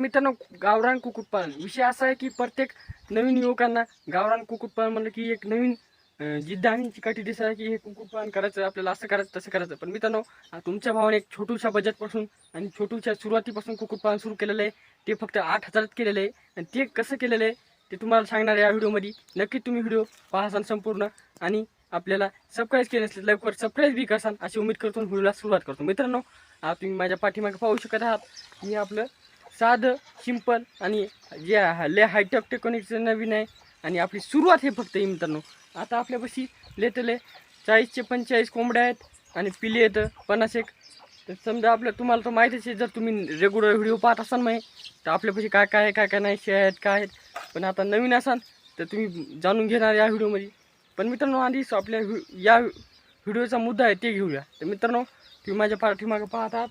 मित्रांनो गावरान कुक्कुटपालन विषय असा आहे की प्रत्येक नवीन युवकांना गावरान कुक्कुटपालन म्हणलं की एक नवीन जिद्द आणि चिकाटी दिसत आहे की हे कुक्कुटपालन करायचं आपल्याला असं करायचं तसं करायचं. पण मित्रांनो तुमच्या भावाने एक छोटूशा बजेटपासून आणि छोटूशा सुरुवातीपासून कुक्कुटपालन सुरू केलेलं आहे. ते फक्त आठ हजारात केलेलं आहे. आणि ते कसं केलेलं आहे ते तुम्हाला सांगणार या व्हिडिओमध्ये. नक्की तुम्ही व्हिडिओ पाहासान संपूर्ण आणि आपल्याला सबस्क्राईब केले असले लवकर सबस्क्राईब बी करसान अशी उमेद करतो व्हिडिओला सुरुवात करतो. मित्रांनो तुम्ही माझ्या पाठीमागे पाहू शकत आहात. मी आपलं साधं सिंपल आणि जे ले लय हायटेक नवीन आहे आणि आपली सुरुवात हे फक्त आहे मित्रांनो. आता आपल्यापाशी लेतले चाळीसचे पंचेचाळीस कोंबड्या आहेत आणि पिले येतं पन्नास एक. तर समजा आपलं तुम्हाला तर माहितीच आहे जर तुम्ही रेग्युलर व्हिडिओ पाहत असाल मग तर आपल्यापाशी काय काय आहे काय काय नाही शे आहेत काय आहेत. पण आता नवीन असाल तर तुम्ही जाणून घेणार या व्हिडिओमध्ये. पण मित्रांनो आधी आपल्या या व्हिडिओचा मुद्दा आहे ते घेऊया. तर मित्रांनो तुम्ही माझ्या पाठीमागं पाहत आहात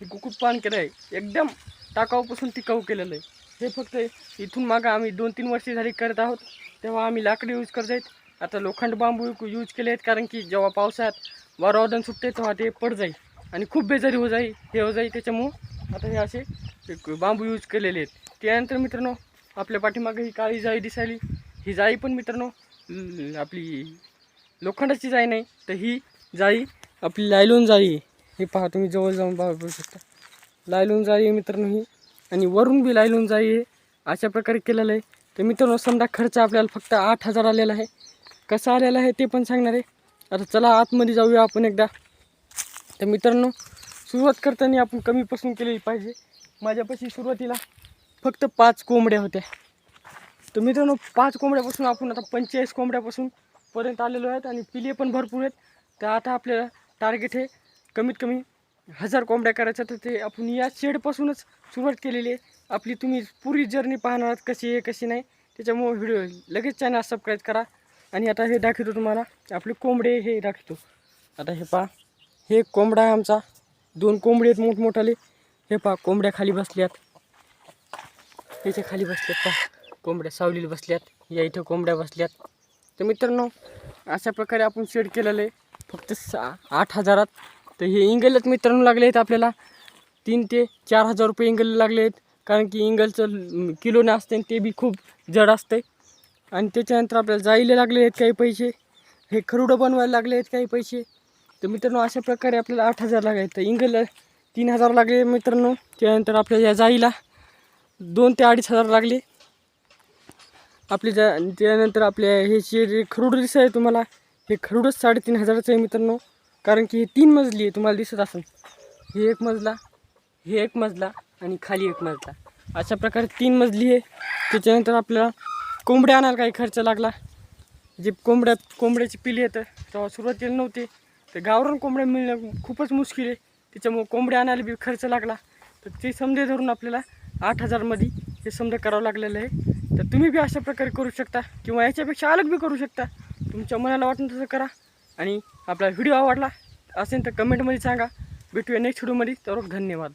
हे केलं आहे. एकदम टाकाऊपासून टिकाऊ केलेलं आहे. हे फक्त इथून मागं आम्ही दोन तीन वर्षे झाली करत आहोत. तेव्हा आम्ही लाकडी यूज करत आहेत. आता लोखंड बांबू यूज केले आहेत कारण की जेव्हा पावसाळ्यात वारावदन सुटते तेव्हा ते पड जाईल. आणि खूप बेजारी हो जाईल हे हो जाईल त्याच्यामुळं आता हे असे एक बांबू यूज केलेले आहेत. त्यानंतर मित्रांनो आपल्या पाठीमागे ही काळी जाळी दिसायली. ही जाळी पण मित्रांनो आपली लोखंडाची जाळी नाही तर ही जाळी आपली लायलोन जाळी हे पहा तुम्ही जवळ जाऊन बघू शकता. लायलून जाळी आहे मित्रांनो ही. आणि वरून बी लायलून जाळी आहे अशा प्रकारे केलेलं आहे. तर मित्रांनो समजा खर्च आपल्याला फक्त आठ हजार आलेला आहे. कसा आलेला आहे ते पण सांगणार आहे. आता चला आतमध्ये जाऊया आपण एकदा. तर मित्रांनो सुरुवात करताना आपण कमीपासून केलेली पाहिजे. माझ्यापाशी सुरुवातीला फक्त पाच कोंबड्या होत्या. तर मित्रांनो पाच कोंबड्यापासून आपण आता पंचेचाळीस कोंबड्यापासून पर्यंत आलेलो आहेत आणि पिले पण भरपूर आहेत. तर आता आपल्याला टार्गेट हे कमीत कमी हजार कोंबड्या करायच्या तर ते आपण या शेडपासूनच सुरुवात केलेली आहे. आपली तुम्ही पुरी जर्नी पाहणार आहात कशी आहे कशी नाही त्याच्यामुळे व्हिडिओ लगेच चॅनल सबस्क्राईब करा. आणि आता हे दाखवतो तुम्हाला आपले कोंबडे हे दाखवतो. आता हे पहा हे कोंबडा आहे आमचा. दोन कोंबडे आहेत मोठमोठाले. हे पहा कोंबड्या खाली बसल्यात. याच्या खाली बसल्यात पहा. कोंबड्या सावलीला बसल्यात. या इथं कोंबड्या बसल्यात. तर मित्रांनो अशा प्रकारे आपण शेड केलेलं आहे. फक्त सा आठ हजारात तर हे इंगलच मित्रांनो लागले आहेत आपल्याला. तीन ते चार हजार रुपये इंगल लागले आहेत. कारण की इंगलचं किलोने असते आणि ते बी खूप जड असते आणि त्याच्यानंतर आपल्याला जायला लागले आहेत काही पैसे. हे खरुडं बनवायला लागले आहेत काही पैसे. तर मित्रांनो अशा प्रकारे आपल्याला आठ हजार लागले तर इंगल तीन हजार लागले मित्रांनो. त्यानंतर आपल्या या जाईला दोन ते अडीच हजार लागले. आपले जा त्यानंतर आपल्या हे जे खरुड दिसत आहे तुम्हाला हे खरुडच साडेतीन हजाराचं आहे मित्रांनो. कारण की हे तीन मजली आहे तुम्हाला दिसत असेल. हे एक मजला हे एक मजला आणि खाली एक मजला. अशा प्रकारे तीन मजली आहे. त्याच्यानंतर आपल्याला कोंबड्या आणायला काही खर्च लागला. जे कोंबड्या कोंबड्याची पिली येतं तेव्हा सुरुवातीला नव्हते. तर गावरान कोंबड्या मिळणं खूपच मुश्किल आहे. त्याच्यामुळं कोंबड्या आणायला बी खर्च लागला. तर ते समजे धरून आपल्याला आठ हजारमध्ये हे समजा करावं लागलेलं आहे. तर तुम्ही बी अशा प्रकारे करू शकता किंवा याच्यापेक्षा अलग बी करू शकता. तुमच्या मनाला वाटून तसं करा. आणि आपला व्हिडिओ आवडला असेल तर कमेंटमध्ये सांगा. भेटूया नेक्स्ट व्हिडिओमध्ये तर धन्यवाद.